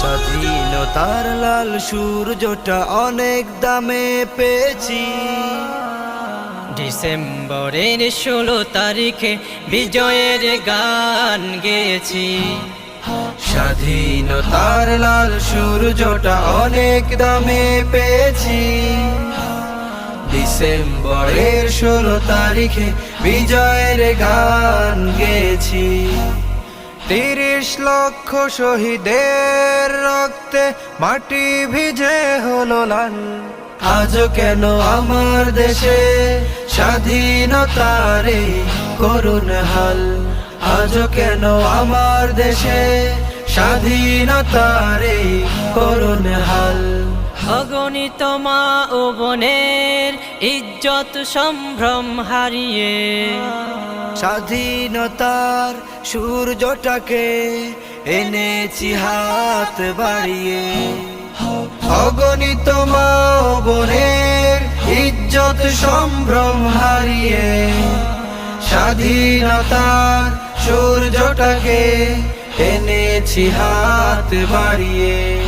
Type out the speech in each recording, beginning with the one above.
স্বাধীনতার লাল সূর্যটা অনেক দামে পেয়েছি। ডিসেম্বরের ষোলো তারিখে বিজয়ের গান গেয়েছি। স্বাধীনতার লাল সূর্যটা অনেক দামে পেয়েছি। ডিসেম্বরের ষোলো তারিখে বিজয়ের গান গেছি তিরিশ লক্ষ শহীদের রক্তে মাটি ভিজে হলো লাল। আজও কেন আমার দেশে স্বাধীনতার করুণ হাল? আজও কেন আমার দেশে স্বাধীনতার এই করুণ হাল? অগণিত মা ও বোনের ইজ্জত সম্ভ্রম হারিয়ে স্বাধীনতার সূর্যটাকে এনেছি হাত বাড়িয়ে। অগণিত মা ও বোনের ইজ্জত সম্ভ্রম হারিয়ে। স্বাধীনতার সূর্যটাকে এনেছি হাত বাড়িয়ে।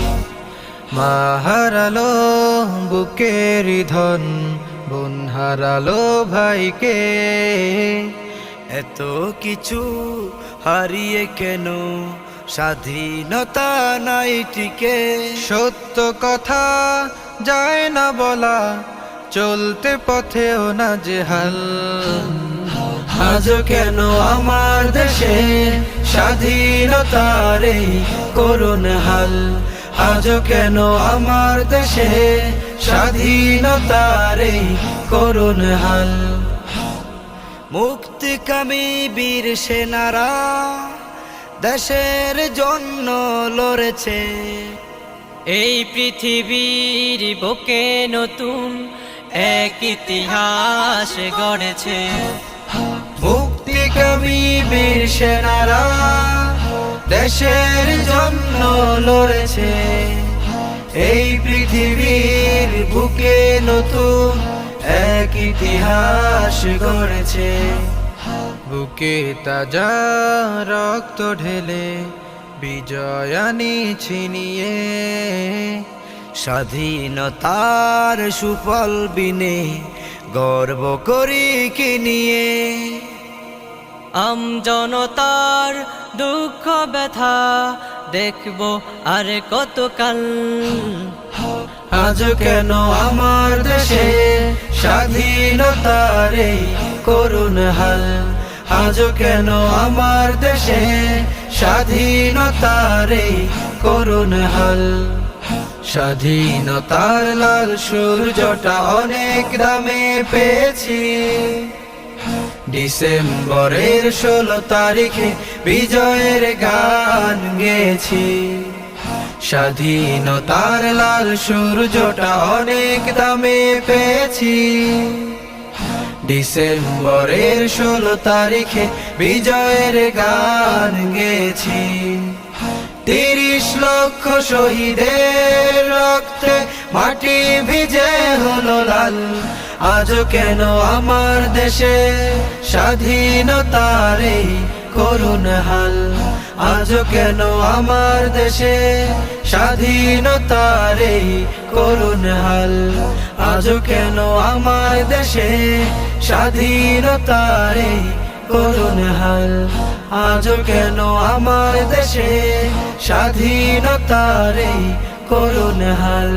মা হারালো বুকের ধন বোন ভাইকে। এত কিছু হারিয়ে কেন? স্বাধীনতা নাই টিকে। সত্য কথা যায় না বলা, চলতে পথেও না যে হাল। আজও কেন আমার দেশে স্বাধীনতার এই করুণ হাল? আজও কেন আমার দেশে স্বাধীনতার এই করুণ হাল? মুক্তিকামী বীর সেনারা দেশের জন্য লড়েছে। এই পৃথিবীর বুকে নতুন এক ইতিহাস গড়েছে। মুক্তিকামী বীর দেশের জন্য লড়েছে। এই পৃথিবীর বুকে নতুন এক ইতিহাস গড়েছে। বুকে তাজা রক্ত ঢেলে বিজয় আনিছি নিয়ে স্বাধীনতার সুফল বিনে গর্ব করি কি নিয়ে? আম জনতার দুঃখ ব্যথা, দেখব আর কতকাল। আজ কেন আমার দেশে স্বাধীনতার এই করুণ হাল? আজ কেন আমার দেশে স্বাধীনতার এই করুণ হাল? স্বাধীনতার লাল সূর্যটা অনেক দামে পেয়েছি। ডিসেম্বরের ষোলো তারিখে বিজয়ের গান গেছি স্বাধীনতার লাল সূর্যটা অনেক দামে পেয়েছি। ডিসেম্বরের ষোলো তারিখে বিজয়ের গান গেছি তিরিশ লক্ষ শহীদের রক্তে মাটি ভিজে হলো লাল। আজও কেন আমার দেশে স্বাধীনতার এই করুণ হাল। আজও কেন আমার দেশে স্বাধীনতার এই করুণ হাল? আজও কেন আমার দেশে স্বাধীনতার এই করুণ হাল? আজও কেন আমার দেশে স্বাধীনতার এই করুণ হাল?